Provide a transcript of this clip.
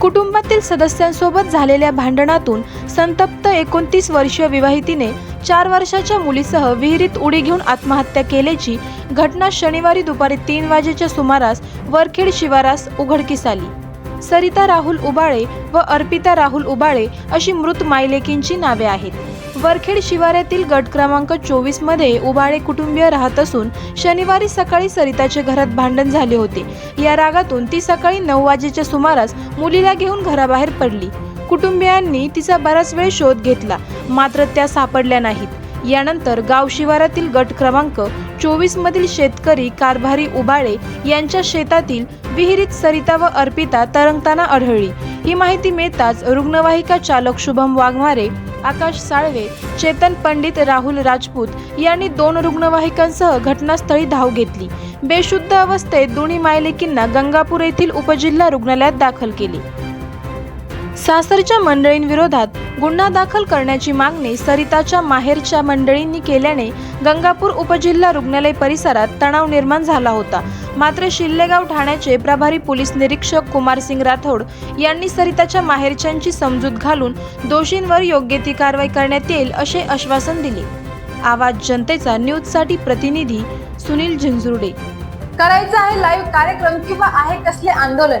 कुटुंबातील सदस्यांसोबत झालेल्या भांडणातून संतप्त एकोणतीस वर्षीय विवाहितीने चार वर्षाच्या मुलीसह विहिरीत उडी घेऊन आत्महत्या केल्याची घटना शनिवारी दुपारी तीन वाजेच्या सुमारास वरखेड शिवारास उघडकीस आली. सरिता राहुल उबाळे व अर्पिता राहुल उबाळे अशी मृत मायलेकींची नावे आहेत. वरखेड शिवारातील गट क्रमांक चोवीसमध्ये उबाळे कुटुंबीय राहत असून शनिवारी सकाळी सरिताचे घरात भांडण झाले होते. या रागातून ती सकाळी नऊ वाजेच्या सुमारास मुलीला घेऊन घराबाहेर पडली. कुटुंबियांनी तिचा बराच वेळ शोध घेतला मात्र त्या सापडल्या नाहीत. यानंतर गाव शिवारातील गट क्रमांक चोवीस मधील शेतकरी कारभारी उबाळे यांच्या शेतातील विहिरीत सरिता व अर्पिता तरंगताना आढळली. ही माहिती मिळताच रुग्णवाहिका चालक शुभम वाघमारे आकाश साळवे चेतन पंडित राहुल राजपूत यांनी दोन रुग्णवाहिकांसह घटनास्थळी धाव घेतली. बेशुद्ध अवस्थेत दोन्ही मायलेकींना गंगापूर येथील उपजिल्हा रुग्णालयात दाखल केले. सासरच्या मंडळींविरोधात गुन्हा दाखल करण्याची मागणी सरिताच्या माहेरच्या मंडळींनी केल्याने गंगापूर उपजिल्हा रुग्णालय परिसरात तणाव निर्माण झाला होता. मात्र शिल्लेगाव ठाण्याचे प्रभारी पोलीस निरीक्षक कुमारसिंग राठोड यांनी सरिताच्या माहेरच्यांची समजूत घालून दोषींवर योग्य ती कारवाई करण्यात येईल असे आश्वासन दिले. आवाज जनतेचा न्यूजसाठी प्रतिनिधी सुनील झिंझुर्डे करायचं आहे लाईव्ह कार्यक्रम किंवा आहे कसले आंदोलन?